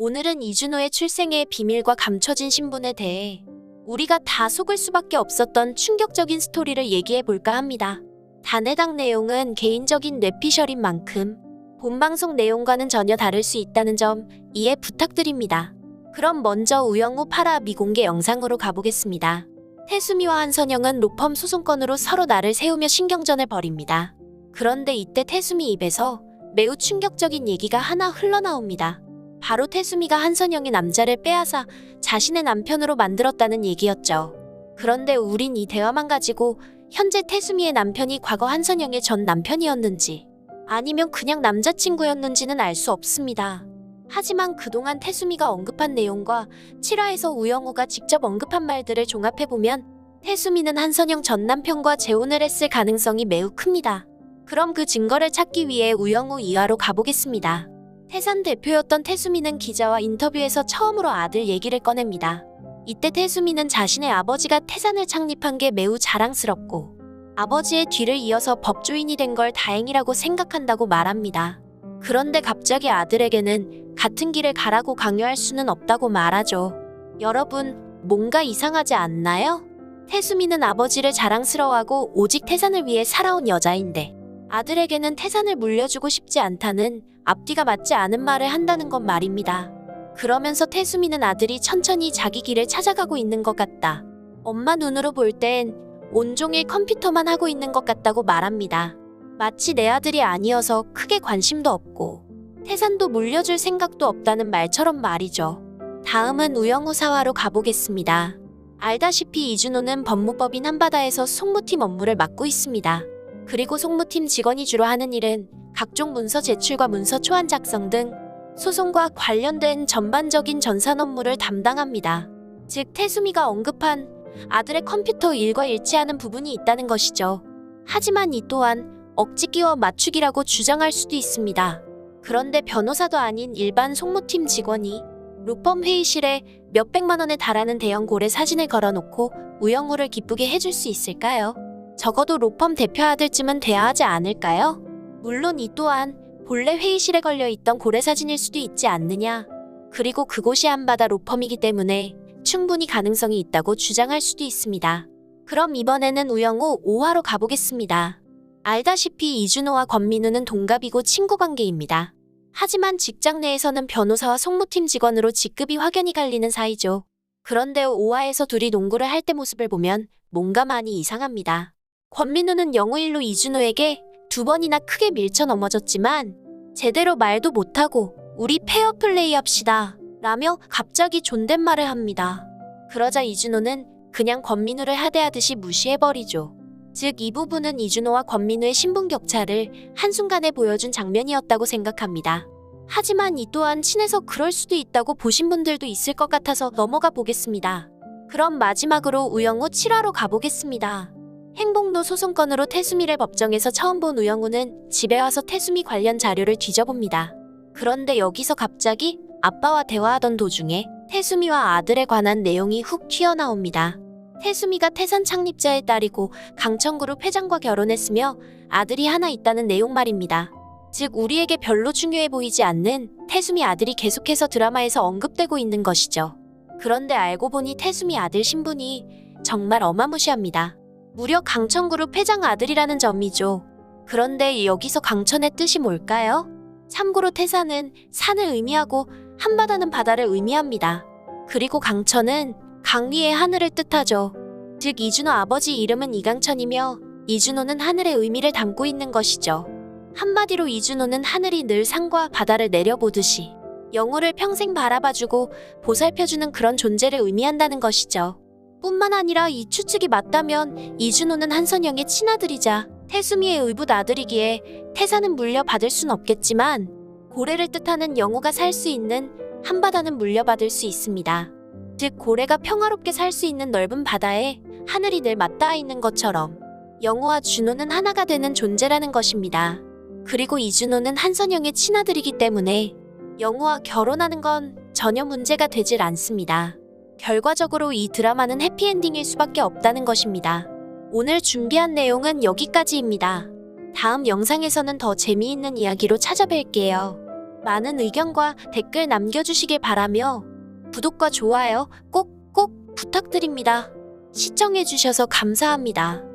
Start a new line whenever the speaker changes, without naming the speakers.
오늘은 이준호의 출생의 비밀과 감춰진 신분에 대해 우리가 다 속을 수밖에 없었던 충격적인 스토리를 얘기해 볼까 합니다. 단해당 내용은 개인적인 뇌피셜인 만큼 본방송 내용과는 전혀 다를 수 있다는 점 이해 부탁드립니다. 그럼 먼저 우영우 파라 미공개 영상으로 가보겠습니다. 태수미와 한선영은 로펌 소송건으로 서로 나를 세우며 신경전을 벌입니다. 그런데 이때 태수미 입에서 매우 충격적인 얘기가 하나 흘러나옵니다. 바로 태수미가 한선영의 남자를 빼앗아 자신의 남편으로 만들었다는 얘기였죠. 그런데 우린 이 대화만 가지고 현재 태수미의 남편이 과거 한선영의 전 남편이었는지 아니면 그냥 남자친구였는지는 알 수 없습니다. 하지만 그동안 태수미가 언급한 내용과 7화에서 우영우가 직접 언급한 말들을 종합해보면 태수미는 한선영 전 남편과 재혼을 했을 가능성이 매우 큽니다. 그럼 그 증거를 찾기 위해 우영우 2화로 가보겠습니다. 태산 대표였던 태수미는 기자와 인터뷰에서 처음으로 아들 얘기를 꺼냅니다. 이때 태수미는 자신의 아버지가 태산을 창립한 게 매우 자랑스럽고 아버지의 뒤를 이어서 법조인이 된 걸 다행이라고 생각한다고 말합니다. 그런데 갑자기 아들에게는 같은 길을 가라고 강요할 수는 없다고 말하죠. 여러분, 뭔가 이상하지 않나요? 태수미는 아버지를 자랑스러워하고 오직 태산을 위해 살아온 여자인데 아들에게는 태산을 물려주고 싶지 않다는 앞뒤가 맞지 않은 말을 한다는 건 말입니다. 그러면서 태수미는 아들이 천천히 자기 길을 찾아가고 있는 것 같다. 엄마 눈으로 볼 땐 온종일 컴퓨터만 하고 있는 것 같다고 말합니다. 마치 내 아들이 아니어서 크게 관심도 없고 태산도 물려줄 생각도 없다는 말처럼 말이죠. 다음은 우영우 사화로 가보겠습니다. 알다시피 이준호는 법무법인 한바다에서 송무팀 업무를 맡고 있습니다. 그리고 송무팀 직원이 주로 하는 일은 각종 문서 제출과 문서 초안 작성 등 소송과 관련된 전반적인 전산 업무를 담당합니다. 즉 태수미가 언급한 아들의 컴퓨터 일과 일치하는 부분이 있다는 것이죠. 하지만 이 또한 억지 끼워 맞추기라고 주장할 수도 있습니다. 그런데 변호사도 아닌 일반 송무팀 직원이 로펌 회의실에 몇백만 원에 달하는 대형 고래 사진을 걸어놓고 우영우를 기쁘게 해줄 수 있을까요? 적어도 로펌 대표 아들쯤은 돼야 하지 않을까요? 물론 이 또한 본래 회의실에 걸려 있던 고래 사진일 수도 있지 않느냐. 그리고 그곳이 한바다 로펌이기 때문에 충분히 가능성이 있다고 주장할 수도 있습니다. 그럼 이번에는 우영우 5화로 가보겠습니다. 알다시피 이준호와 권민우는 동갑이고 친구 관계입니다. 하지만 직장 내에서는 변호사와 송무팀 직원으로 직급이 확연히 갈리는 사이죠. 그런데 5화에서 둘이 농구를 할 때 모습을 보면 뭔가 많이 이상합니다. 권민우는 영우일로 이준호에게 두 번이나 크게 밀쳐 넘어졌지만 제대로 말도 못하고 우리 페어 플레이 합시다 라며 갑자기 존댓말을 합니다. 그러자 이준호는 그냥 권민우를 하대하듯이 무시해버리죠. 즉 이 부분은 이준호와 권민우의 신분 격차를 한순간에 보여준 장면이었다고 생각합니다. 하지만 이 또한 친해서 그럴 수도 있다고 보신 분들도 있을 것 같아서 넘어가 보겠습니다. 그럼 마지막으로 우영우 7화로 가보겠습니다. 행복로 소송건으로 태수미를 법정에서 처음 본 우영우는 집에 와서 태수미 관련 자료를 뒤져봅니다. 그런데 여기서 갑자기 아빠와 대화하던 도중에 태수미와 아들에 관한 내용이 훅 튀어나옵니다. 태수미가 태산 창립자의 딸이고 강천그룹 회장과 결혼했으며 아들이 하나 있다는 내용 말입니다. 즉 우리에게 별로 중요해 보이지 않는 태수미 아들이 계속해서 드라마에서 언급되고 있는 것이죠. 그런데 알고 보니 태수미 아들 신분이 정말 어마무시합니다. 무려 강천그룹 회장 아들이라는 점이죠. 그런데 여기서 강천의 뜻이 뭘까요? 참고로 태산은 산을 의미하고 한바다는 바다를 의미합니다. 그리고 강천은 강 위의 하늘을 뜻하죠. 즉 이준호 아버지 이름은 이강천이며 이준호는 하늘의 의미를 담고 있는 것이죠. 한마디로 이준호는 하늘이 늘 산과 바다를 내려보듯이 영우를 평생 바라봐주고 보살펴주는 그런 존재를 의미한다는 것이죠. 뿐만 아니라 이 추측이 맞다면 이준호는 한선영의 친아들이자 태수미의 의붓 아들이기에 태산은 물려받을 순 없겠지만 고래를 뜻하는 영우가 살 수 있는 한바다는 물려받을 수 있습니다. 즉 고래가 평화롭게 살 수 있는 넓은 바다에 하늘이 늘 맞닿아 있는 것처럼 영우와 준호는 하나가 되는 존재라는 것입니다. 그리고 이준호는 한선영의 친아들이기 때문에 영우와 결혼하는 건 전혀 문제가 되질 않습니다. 결과적으로 이 드라마는 해피엔딩일 수밖에 없다는 것입니다. 오늘 준비한 내용은 여기까지입니다. 다음 영상에서는 더 재미있는 이야기로 찾아뵐게요. 많은 의견과 댓글 남겨주시길 바라며 구독과 좋아요 꼭꼭 부탁드립니다. 시청해주셔서 감사합니다.